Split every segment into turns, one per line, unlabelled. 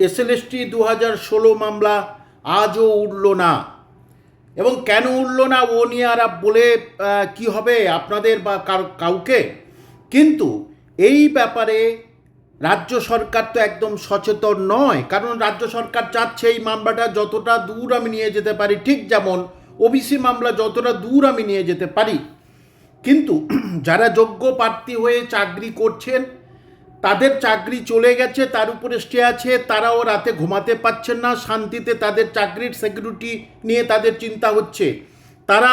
SLST দু হাজার ষোলো মামলা আজও উঠল না। এবং কেন উঠল না ও নিয়ে আর বলে কি হবে আপনাদের বা কাউকে? কিন্তু এই ব্যাপারে রাজ্য সরকার তো একদম সচেতন নয়। কারণ রাজ্য সরকার চাচ্ছে এই মামলাটা যতটা দূর আমি নিয়ে যেতে পারি, ঠিক যেমন ওবিসি মামলা যতটা দূর আমি নিয়ে যেতে পারি। কিন্তু যারা যোগ্য প্রার্থী হয়ে চাকরি করছেন তাদের চাকরি চলে গেছে, তার উপরে স্টে আছে, তারাও রাতে ঘুমাতে পাচ্ছেন না, শান্তিতে তাদের চাকরির সিকিউরিটি নিয়ে তাদের চিন্তা হচ্ছে। তারা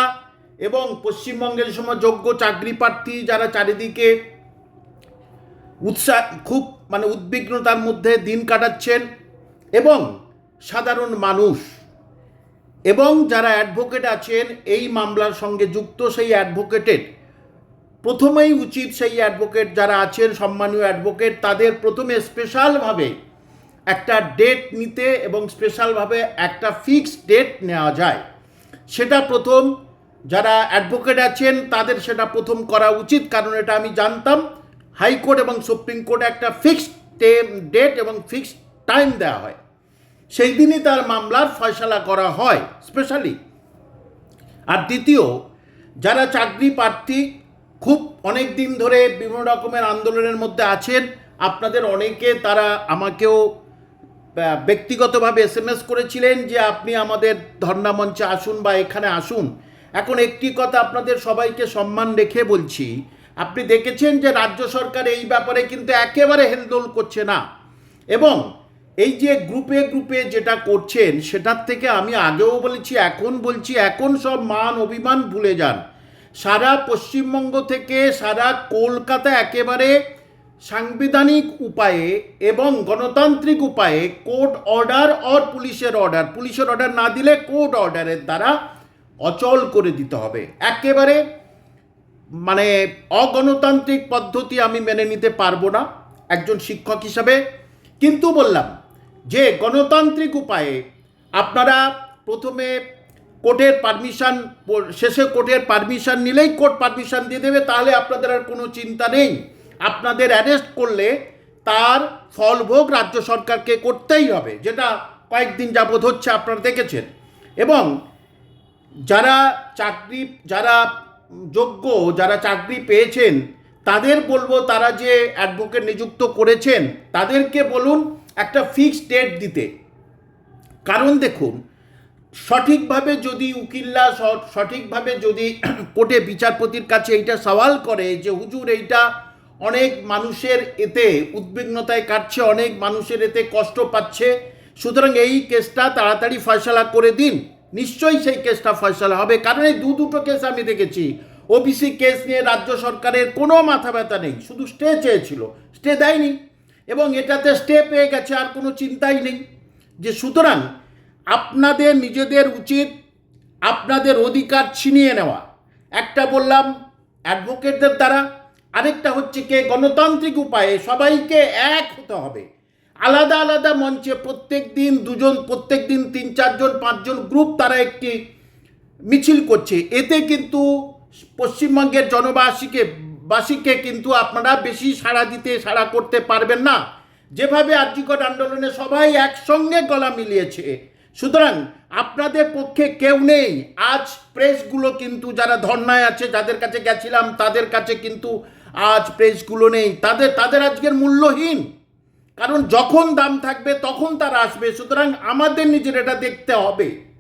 এবং পশ্চিমবঙ্গের সময় যোগ্য চাকরি প্রার্থী যারা চারিদিকে উৎসাহ খুব মানে উদ্বিগ্নতার মধ্যে দিন কাটাচ্ছেন এবং সাধারণ মানুষ এবং যারা অ্যাডভোকেট আছেন, এই মামলার সঙ্গে যুক্ত সেই অ্যাডভোকেটের প্রথমেই উচিত সেই অ্যাডভোকেট যারা আছেন, সম্মানীয় অ্যাডভোকেট তাদের প্রথমে স্পেশালভাবে একটা ডেট নিতে এবং স্পেশালভাবে একটা ফিক্সড ডেট নেওয়া যায়। সেটা প্রথম, যারা অ্যাডভোকেট আছেন, তাদের সেটা প্রথম করা উচিত, কারণ এটা আমি জানতাম, হাইকোর্ট এবং সুপ্রিম কোর্টে একটা ফিক্সড ডেট এবং ফিক্সড টাইম দেওয়া হয়। সেই দিনই তার মামলার ফয়সালা করা হয় স্পেশালি আর দ্বিতীয়, যারা চাকরি প্রার্থী খুব অনেক দিন ধরে বিভিন্ন রকমের আন্দোলনের মধ্যে আছেন। আপনাদের অনেকে তারা আমাকেও ব্যক্তিগতভাবে এস এম এস করেছিলেন যে আপনি আমাদের ধর্ণা মঞ্চে আসুন বা এখানে আসুন। এখন একটি কথা আপনাদের সবাইকে সম্মান রেখে বলছি। আপনি দেখেছেন যে রাজ্য সরকার এই ব্যাপারে কিন্তু একেবারে হেলদোল করছে না। এবং এই যে গ্রুপে গ্রুপে যেটা করছেন, সেটার থেকে আমি আগেও বলেছি, এখন বলছি, এখন সব মান অভিমান ভুলে যান। সারা পশ্চিমবঙ্গ থেকে সারা কলকাতা একেবারে সাংবিধানিক উপায়ে এবং গণতান্ত্রিক উপায়ে কোর্ট অর্ডার অর পুলিশের অর্ডার। পুলিশের অর্ডার না দিলে কোর্ট অর্ডারের দ্বারা অচল করে দিতে হবে। একেবারে মানে অগণতান্ত্রিক পদ্ধতি আমি মেনে নিতে পারব না একজন শিক্ষক হিসাবে। কিন্তু বললাম যে গণতান্ত্রিক উপায়ে আপনারা প্রথমে কোর্টের পারমিশন, শেষে কোর্টের পারমিশন নিলেই কোর্ট পারমিশন দিয়ে দেবে, তাহলে আপনাদের আর কোনো চিন্তা নেই। আপনাদের অ্যারেস্ট করলে তার ফলভোগ রাজ্য সরকারকে করতেই হবে, যেটা কয়েকদিন যাবৎ হচ্ছে, আপনারা দেখেছেন। এবং যারা চাকরি, যারা যোগ্য, যারা চাকরি পেয়েছেন, তাদের বলব তারা যে অ্যাডভোকেট নিযুক্ত করেছেন, তাদেরকে বলুন একটা ফিক্সড ডেট দিতে। কারণ দেখুন সঠিকভাবে যদি উকিল্লা সঠিকভাবে যদি কোর্টে বিচারপতির কাছে এইটা সওয়াল করে যে, হুজুর, এইটা অনেক মানুষের এতে উদ্বিগ্নতায় কাটছে, অনেক মানুষের এতে কষ্ট পাচ্ছে, সুতরাং এই কেসটা তাড়াতাড়ি ফয়সালা করে দিন। নিশ্চয়ই সেই কেসটা ফয়সালা হবে। কারণ এই দু দুটো কেস আমি দেখেছি। ওবিসি কেস নিয়ে রাজ্য সরকারের কোনো মাথা ব্যথা নেই। শুধু স্টে চেয়েছিল। স্টে দেয়নি। এবং এটাতে স্টে পেয়ে গেছে, আর কোনো চিন্তাই নেই। যে সুতরাং আপনাদের নিজেদের উচিত আপনাদের অধিকার ছিনিয়ে নেওয়া। একটা বললাম অ্যাডভোকেটদের দ্বারা, আরেকটা হচ্ছে কে? গণতান্ত্রিক উপায়ে সবাইকে এক হতে হবে। আলাদা আলাদা মঞ্চে প্রত্যেক দিন দুজন, প্রত্যেক দিন তিন, চারজন, পাঁচজন গ্রুপ তারা একটি মিছিল করছে। এতে কিন্তু পশ্চিমবঙ্গের জনবাসীকে, বাসীকে কিন্তু আপনারা বেশি সাড়া দিতে, সাড়া করতে পারবেন না। যেভাবে আর্যিকর আন্দোলনে সবাই একসঙ্গে গলা মিলিয়েছে সুতরাং আপনাদের পক্ষে কেউ নেই। আজ প্রেসগুলো কিন্তু যারা ধর্নায় আছে, যাদের কাছে গেছিলাম, তাদের কাছে কিন্তু আজ প্রেসগুলো নেই। তাদের তাদের আজকের মূল্যহীন। কারণ যখন দাম থাকবে তখন তারা আসবে। সুতরাং আমাদের নিজের এটা দেখতে হবে।